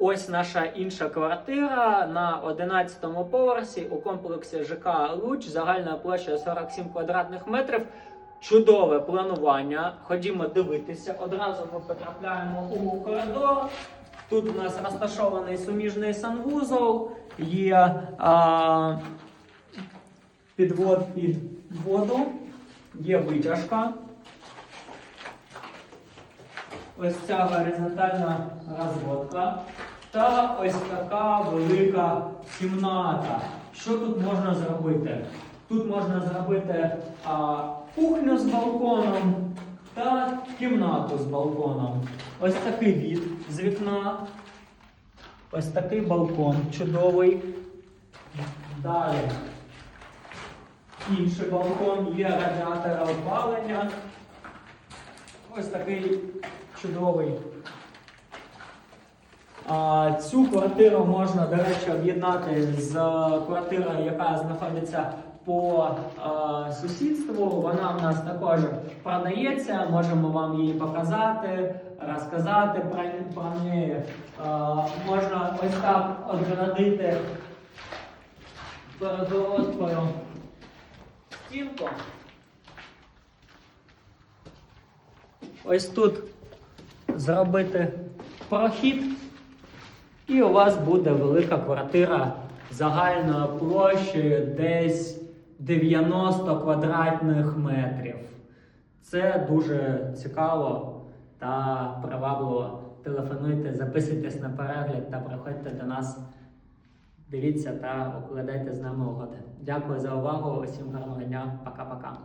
Ось наша інша квартира на 11-му поверсі у комплексі ЖК Луч. Загальна площа 47 квадратних метрів. Чудове планування. Ходімо дивитися. Одразу ми потрапляємо у коридор. Тут у нас розташований суміжний санвузол, є а, підвод під воду, є витяжка. Ось ця горизонтальна розводка. Та ось така велика кімната. Що тут можна зробити? Тут можна зробити а, кухню з балконом та кімнату з балконом. Ось такий від з вікна. Ось такий балкон чудовий. Далі. Інший балкон є радіатор опалення. Ось такий чудовий. Цю квартиру можна, до речі, об'єднати з квартирою, яка знаходиться по сусідству. Вона в нас також продається. Можемо вам її показати, розказати про, неї. Можна ось так обгородити перегородкою стінку. Ось тут зробити прохід, і у вас буде велика квартира загальною площею десь 90 квадратних метрів. Це дуже цікаво та привабливо. Телефонуйте, записуйтесь на перегляд та приходьте до нас. Дивіться та укладайте з нами угоди. Дякую за увагу. Усім гарного дня. Пока-пока.